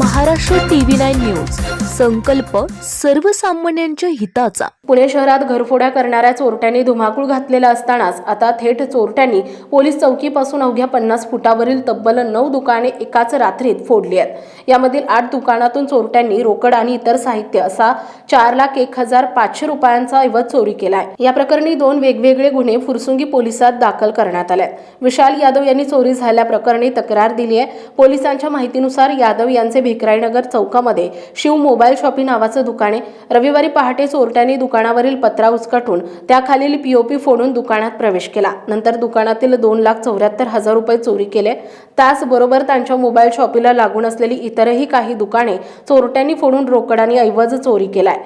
Maharashtra TV nine news. संकल्प सर्वसामान्यांच्या हिताचा. पुणे शहरात घरफोड्या करणाऱ्या चोरट्यांनी धुमाकूळ घातलेला असतानाच आता थेट चोरट्यांनी पोलीस चौकीपासून अवघ्या पन्नास फुटावरील तब्बल नऊ दुकाने एकाच रात्रीत फोडली आहेत. यामधील आठ दुकानातून चोरट्यांनी रोकड आणि इतर साहित्य असा चार लाख एक हजार पाचशे रुपयांचा ऐवज चोरी केलाय या प्रकरणी दोन वेगवेगळे गुन्हे फुरसुंगी पोलिसात दाखल करण्यात आले विशाल यादव यांनी चोरी झाल्याप्रकरणी तक्रार दिली आहे. पोलिसांच्या माहितीनुसार यादव यांचे भिकराईनगर चौकामध्ये शिव मोबाईल शॉपी नावाचं दुकान आहे रविवारी पहाटे चोरट्यांनी दुकानावरील पत्रा उचकटून त्याखालील पीओपी फोडून दुकानात प्रवेश केला. नंतर दुकानातील दोन लाख चौऱ्याहत्तर हजार रुपये चोरी केले. त्याचबरोबर त्यांच्या मोबाईल शॉपीला लागून असलेली इतरही काही दुकाने चोरट्यांनी फोडून रोकड ऐवज चोरी केलाय.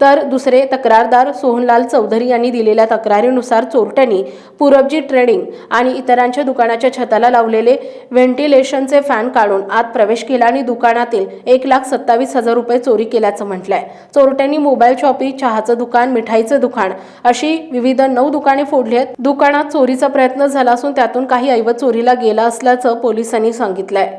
तर दुसरे तक्रारदार सोहनलाल चौधरी यांनी दिलेल्या तक्रारीनुसार चोरट्यांनी पूरबजी ट्रेडिंग आणि इतरांच्या दुकानाच्या छताला लावलेले व्हेंटिलेशनचे फॅन काढून आत प्रवेश केला आणि दुकानातील एक लाख सत्तावीस हजार रुपये चोरी केल्याचं म्हटलंय. चोरट्यांनी मोबाईल शॉपी चहाचं दुकान मिठाईचं दुकान अशी विविध नऊ दुकाने फोडली आहेत दुकानात चोरीचा प्रयत्न झाला असून त्यातून काही ऐवत चोरीला गेला असल्याचं पोलिसांनी सांगितलंय.